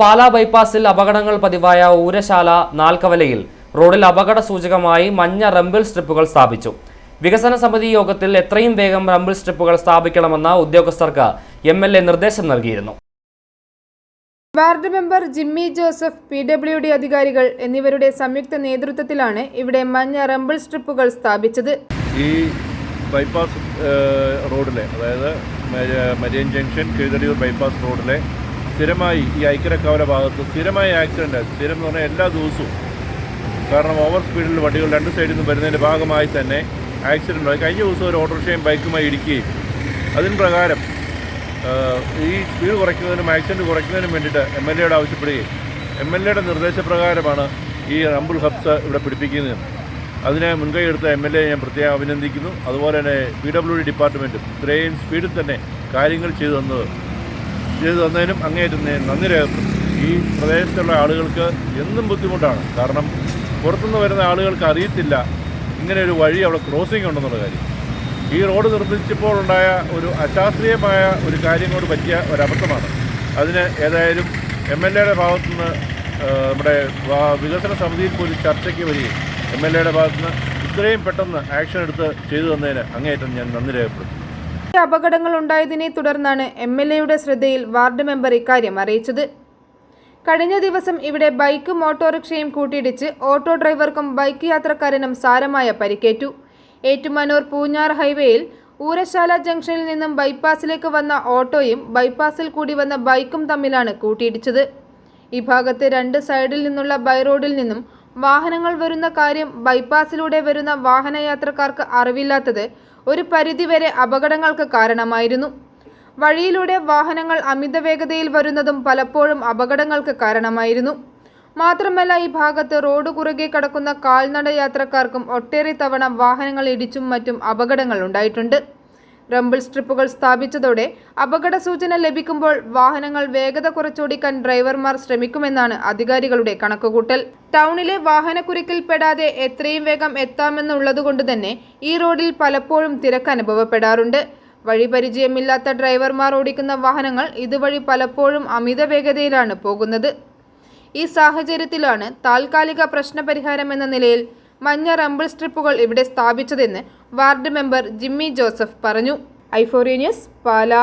പാലാ ബൈപ്പാസിൽ അപകടങ്ങൾ പതിവായ ഊരശാല നാൽക്കവലയിൽ റോഡിൽ അപകട സൂചകമായി മഞ്ഞ റംബിൾ സ്ട്രിപ്പുകൾ സ്ഥാപിച്ചു. വികസന സമിതി യോഗത്തിൽ എത്രയും വേഗം റംബിൾ സ്ട്രിപ്പുകൾ സ്ഥാപിക്കണമെന്ന ഉദ്യോഗസ്ഥർക്ക് എം നിർദ്ദേശം നൽകിയിരുന്നു. Ward member Jimmy Joseph P W D അധികാരികൾ എന്നിവരുടെ സംയുക്ത നേതൃത്വത്തിലാണ് ഇവിടെ മഞ്ഞ റംബിൾ സ്ട്രിപ്പുകൾ സ്ഥാപിച്ചത്. ഈ ബൈപ്പാസ് റോഡിലെ അതായത് മര- മരിയൻ ജംഗ്ഷൻ കീഴടിയൂർ ബൈപ്പാസ് റോഡിലെ സ്ഥിരമായി ഈ ഐക്യരക്കാവല ഭാഗത്ത് സ്ഥിരമായി ആക്സിഡന്റ് സ്ഥിരം എന്ന് പറഞ്ഞാൽ എല്ലാ ദിവസവും. കാരണം ഓവർ സ്പീഡിൽ വണ്ടികൾ രണ്ട് സൈഡിൽ നിന്ന് വരുന്നതിന്റെ ഭാഗമായി തന്നെ ആക്സിഡന്റ് ആയി. കഴിഞ്ഞ ദിവസം ഒരു ഓട്ടോറിക്ഷയും ബൈക്കുമായി ഇടിക്കുകയും. അതിന് പ്രകാരം ഈ സ്പീഡ് കുറയ്ക്കുന്നതിനും ആക്സിഡന്റ് കുറയ്ക്കുന്നതിനും വേണ്ടിയിട്ട് എം എൽ എയോട് ആവശ്യപ്പെടുകയും. എം എൽ എയുടെ നിർദ്ദേശപ്രകാരമാണ് ഈ റംബിൾ ഹബ്സ് ഇവിടെ പിടിപ്പിക്കുന്നത്. അതിനെ മുൻകൈ എടുത്ത എം എൽ എ ഞാൻ പ്രത്യേകം അഭിനന്ദിക്കുന്നു. അതുപോലെ തന്നെ പി ഡബ്ല്യു ഡി ഡിപ്പാർട്ട്മെന്റും ഇത്രയും സ്പീഡിൽ തന്നെ കാര്യങ്ങൾ ചെയ്തു തന്നത്. ചെയ്തു തന്നതിനും അങ്ങേയറ്റം നന്ദി രേഖപ്പെടുത്തും ഈ പ്രദേശത്തുള്ള ആളുകൾക്ക് എന്നും ബുദ്ധിമുട്ടാണ്. കാരണം പുറത്തുനിന്ന് വരുന്ന ആളുകൾക്ക് അറിയത്തില്ല ഇങ്ങനെ ഒരു വഴി അവിടെ ക്രോസിംഗ് ഉണ്ടെന്നുള്ള കാര്യം. ഈ റോഡ് നിർമ്മിച്ചപ്പോൾ ഉണ്ടായ ഒരു അശാസ്ത്രീയമായ ഒരു കാര്യം കൊണ്ട് പറ്റിയ ഒരബദ്ധമാണ്. അതിന് ഏതായാലും എം എൽ എയുടെ ഭാഗത്തുനിന്ന് നമ്മുടെ വികസന സമിതിയിൽ പോലും ചർച്ചയ്ക്ക് വരികയും എം എൽ എയുടെ ഭാഗത്തുനിന്ന് ഇത്രയും പെട്ടെന്ന് ആക്ഷൻ എടുത്ത് ചെയ്തു തന്നതിന് അങ്ങേയറ്റം ഞാൻ നന്ദി രേഖപ്പെടുത്തുന്നു. ഈ അപകടങ്ങൾ ഉണ്ടായതിനെ തുടർന്നാണ് എം എൽ എയുടെ ശ്രദ്ധയിൽ വാർഡ് മെമ്പർ ഇക്കാര്യം അറിയിച്ചത്. കഴിഞ്ഞ ദിവസം ഇവിടെ ബൈക്കും ഓട്ടോറിക്ഷയും കൂട്ടിയിടിച്ച് ഓട്ടോ ഡ്രൈവർക്കും ബൈക്ക് യാത്രക്കാരനും സാരമായ പരിക്കേറ്റു. ഏറ്റുമാനൂർ പൂഞ്ഞാർ ഹൈവേയിൽ ഊരശാല ജംഗ്ഷനിൽ നിന്നും ബൈപ്പാസിലേക്ക് വന്ന ഓട്ടോയും ബൈപ്പാസിൽ കൂടി വന്ന ബൈക്കും തമ്മിലാണ് കൂട്ടിയിടിച്ചത്. ഈ ഭാഗത്ത് രണ്ട് സൈഡിൽ നിന്നുള്ള ബൈറോഡിൽ നിന്നും വാഹനങ്ങൾ വരുന്ന കാര്യം ബൈപ്പാസിലൂടെ വരുന്ന വാഹനയാത്രക്കാർക്ക് അറിവില്ലാത്തത് ഒരു പരിധിവരെ അപകടങ്ങൾക്ക് കാരണമായിരുന്നു. വഴിയിലൂടെ വാഹനങ്ങൾ അമിത വേഗതയിൽ വരുന്നതും പലപ്പോഴും അപകടങ്ങൾക്ക് കാരണമായിരുന്നു. മാത്രമല്ല ഈ ഭാഗത്ത് റോഡ് കുറുകെ കടക്കുന്ന കാൽനട യാത്രക്കാർക്കും ഒട്ടേറെ തവണ വാഹനങ്ങൾ ഇടിച്ചും മറ്റും അപകടങ്ങൾ ഉണ്ടായിട്ടുണ്ട്. റംബിൾ സ്ട്രിപ്പുകൾ സ്ഥാപിച്ചതോടെ അപകട സൂചന ലഭിക്കുമ്പോൾ വാഹനങ്ങൾ വേഗത കുറച്ചോടിക്കാൻ ഡ്രൈവർമാർ ശ്രമിക്കുമെന്നാണ് അധികാരികളുടെ കണക്കുകൂട്ടൽ. ടൗണിലെ വാഹനക്കുരുക്കിൽ പെടാതെ എത്രയും വേഗം എത്താമെന്നുള്ളതുകൊണ്ട് തന്നെ ഈ റോഡിൽ പലപ്പോഴും തിരക്ക് അനുഭവപ്പെടാറുണ്ട്. വഴി പരിചയമില്ലാത്ത ഡ്രൈവർമാർ ഓടിക്കുന്ന വാഹനങ്ങൾ ഇതുവഴി പലപ്പോഴും അമിത വേഗതയിലാണ് പോകുന്നത്. ഈ സാഹചര്യത്തിലാണ് താൽക്കാലിക പ്രശ്നപരിഹാരം എന്ന നിലയിൽ മഞ്ഞ റംബിൾ സ്ട്രിപ്പുകൾ ഇവിടെ സ്ഥാപിച്ചതെന്ന് വാർഡ് മെമ്പർ ജിമ്മി ജോസഫ് പറഞ്ഞു. ഐഫോറിയ ന്യൂസ് പാലാ.